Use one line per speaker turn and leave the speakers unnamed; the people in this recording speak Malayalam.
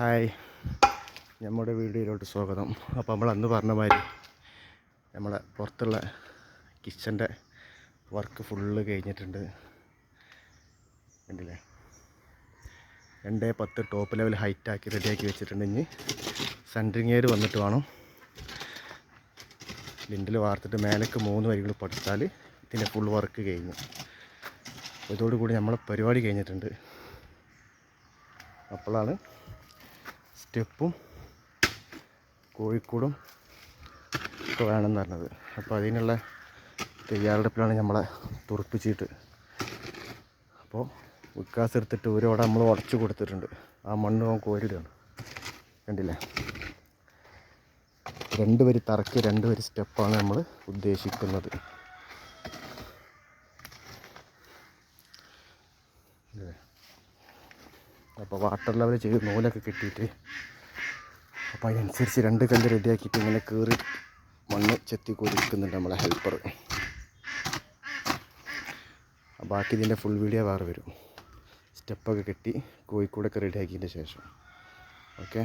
ഹായ്. നമ്മുടെ വീഡിയോയിലോട്ട് സ്വാഗതം. അപ്പോൾ നമ്മൾ അന്ന് പറഞ്ഞ മാതിരി നമ്മളെ പുറത്തുള്ള കിച്ചന്റെ വർക്ക് ഫുള്ള് കഴിഞ്ഞിട്ടുണ്ട്. കണ്ടില്ലേ? രണ്ടേ പത്ത് ടോപ്പ് ലെവൽ ഹൈറ്റാക്കി റെഡിയാക്കി വെച്ചിട്ടുണ്ട്. ഇനി സെന്ററിങ് എയർ വന്നിട്ട് വേണം. ലിൻഡിൽ വാർത്തിട്ട് മേലേക്ക് മൂന്ന് വരികൾ പഠിച്ചാൽ ഇതിന്റെ ഫുൾ വർക്ക് കഴിഞ്ഞു. അപ്പോൾ ഇതോടുകൂടി നമ്മളെ പരിപാടി കഴിഞ്ഞിട്ടുണ്ട്. അപ്പോഴാണ് സ്റ്റെപ്പും കോഴിക്കോടും ഒക്കെ വേണമെന്ന് പറഞ്ഞത്. അപ്പോൾ അതിനുള്ള തയ്യാറെടുപ്പിലാണ് നമ്മളെ തുറപ്പിച്ചിട്ട്. അപ്പോൾ വിക്കാസ് എടുത്തിട്ട് ഒരോടെ നമ്മൾ ഉടച്ചു കൊടുത്തിട്ടുണ്ട്. ആ മണ്ണ് അവൻ കോരിടുകയാണ്. കണ്ടില്ലേ? രണ്ട് വരി തറക്ക് രണ്ട് വരി സ്റ്റെപ്പാണ് നമ്മൾ ഉദ്ദേശിക്കുന്നത്. ഇല്ലേ? അപ്പോൾ വാട്ടർ ലെവൽ ചെയ്ത് നൂലൊക്കെ കിട്ടിയിട്ട് അപ്പോൾ അതിനനുസരിച്ച് രണ്ട് കല്ല് റെഡിയാക്കിയിട്ട് ഇങ്ങനെ കയറി മണ്ണ് ചെത്തി കൊടുക്കുന്നുണ്ട് നമ്മളെ ഹെൽപ്പർ ബാക്കി ഇതിന്റെ ഫുൾ വീഡിയോ വേറെ വരും. സ്റ്റെപ്പൊക്കെ കെട്ടി കോഴിക്കോടൊക്കെ റെഡിയാക്കിയതിന്റെ ശേഷം. ഓക്കെ